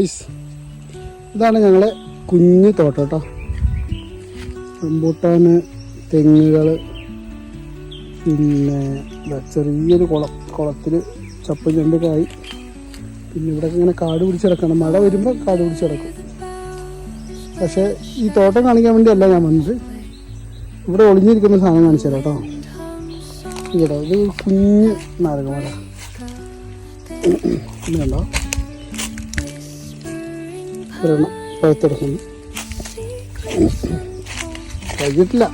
ഇതാണ് ഞങ്ങളെ കുഞ്ഞു തോട്ടം കേട്ടോ. റംബൂട്ടാന് തെങ്ങുകൾ പിന്നെ ചെറിയൊരു കുളം കുളത്തിൽ ചപ്പ് ചെണ്ടുകായി പിന്നെ ഇവിടെ ഇങ്ങനെ കാട് പിടിച്ചിടക്കണം മഴ വരുമ്പോൾ കാട് പിടിച്ചിടക്കും പക്ഷേ ഈ തോട്ടം കാണിക്കാൻ വേണ്ടിയല്ല ഞാൻ വന്നത്. ഇവിടെ ഒളിഞ്ഞിരിക്കുന്ന സാധനം കാണിച്ചു തരാം കേട്ടോ. ഇവിടെ ഇത് കുഞ്ഞ് നാരകമല ഉണ്ടോ ഒരെണ്ണം പഴുത്തെടുക്കുന്നു കഴിഞ്ഞിട്ടില്ല.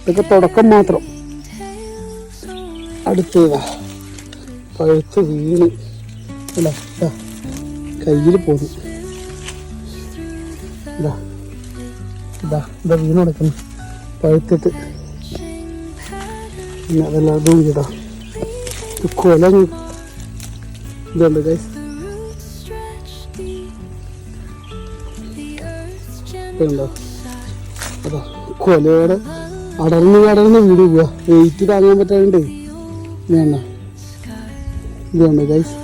ഇതൊക്കെ തുടക്കം മാത്രം. അടുത്തതാ പഴുത്ത് വീണ്. അല്ല കയ്യിൽ പോന്നു. ഇതാ വീണ് കിടക്കുന്നു. പഴുത്തിട്ട്. പിന്നെ അതെല്ലാം അതും ചെയ്താ കൊല ഇതുണ്ട് ഗൈസ് ഇതുണ്ടോ അതാ കൊലയോടെ അടർന്ന് അടർന്ന് വീട് പോവാ. വെയിറ്റ് താങ്ങാൻ പറ്റാണ്ട്. വേണ്ട ഇതുണ്ട് ഗൈസ്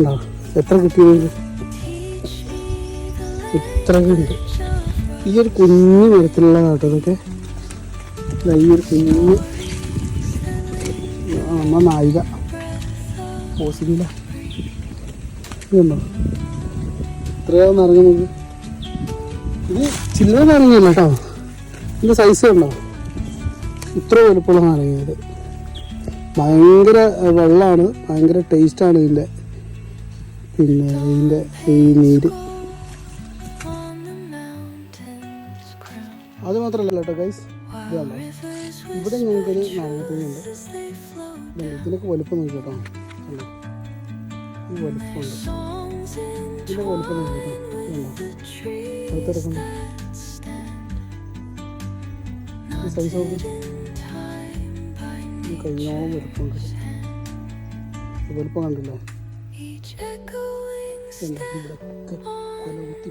ഇതാ, എത്ര കിട്ടിയത് ഇത്ര ഉണ്ട് ഈ ഒരു കുഞ്ഞു മരത്തിലുള്ള കേട്ടോ ഇതൊക്കെ ഈയൊരു ഒരു കുഞ്ഞു നമ്മ നായിക പോസിബില ഇതുണ്ടോ ഇത്രയോ ഇത് ചില്ലറ നാരങ്ങയല്ല കേട്ടോ. ഇതിന്റെ സൈസ് ഉണ്ടോ ഇത്ര വലുപ്പമുള്ള നാരങ്ങയത് ഭയങ്കര വെള്ളമാണ് ഭയങ്കര ടേസ്റ്റാണ് ഇതിന്റെ പിന്നെ ഇതിന്റെ ഈ നീര്. അത് മാത്രമല്ല കേട്ടോ ഗൈസ് ഇതാണ് ഇവിടെ ഞങ്ങൾക്കൊരു നാരങ്ങത്തങ്ങയുണ്ട് ഇതിനൊക്കെ വലുപ്പം നോക്കി കേട്ടോ? ഈ വലുപ്പമുണ്ട്. ഇതിന്റെ വലുപ്പം നോക്കി കേട്ടോ. സൈസ് നോക്കി. കയ്യോളം വലുപ്പമുണ്ട് വലുപ്പം കണ്ടില്ലേ? കണ്ടോ? ഇവിടെയൊക്കെ കൊല കുത്തി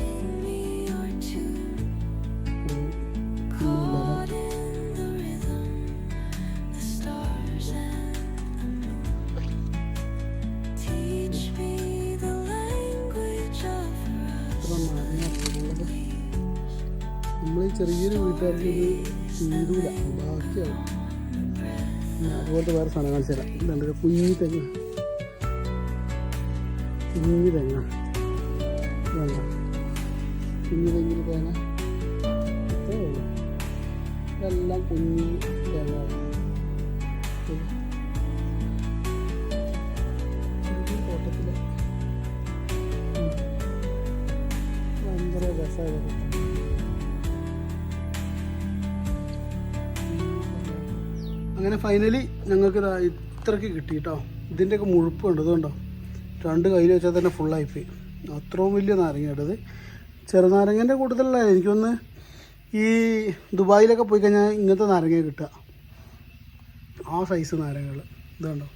നമ്മൾ ഈ ചെറിയൊരു വീട്ടുകാർക്ക് ഇത് തീരൂല ബാക്കിയാവും അതുപോലത്തെ വേറെ സാധനം കാണിച്ചു തരാം ഇതുണ്ട് കുഞ്ഞി തെങ്ങ കുഞ്ഞി തെങ്ങ വേണ്ട കുഞ്ഞി തെങ്ങിന് തേങ്ങ ഇതെല്ലാം കുഞ്ഞി തേങ്ങ രസമായിരുന്നു അങ്ങനെ ഫൈനലി ഞങ്ങൾക്ക് ഇതാ ഇത്രയ്ക്ക് കിട്ടി കേട്ടോ ഇതിന്റെയൊക്കെ മുഴുപ്പ് ഉണ്ട് ഇതുകൊണ്ടോ? രണ്ട് കയ്യിൽ വെച്ചാൽ തന്നെ ഫുള്ളായിപ്പോയി അത്രയും വലിയ നാരങ്ങയുടേത് ചെറുനാരങ്ങേന്റെ കൂടുതലല്ല എനിക്കൊന്ന് ഈ ദുബായിലൊക്കെ പോയി കഴിഞ്ഞാൽ ഇങ്ങനത്തെ നാരങ്ങ കിട്ടുക. ആ സൈസ് നാരങ്ങകൾ ഇതുണ്ടോ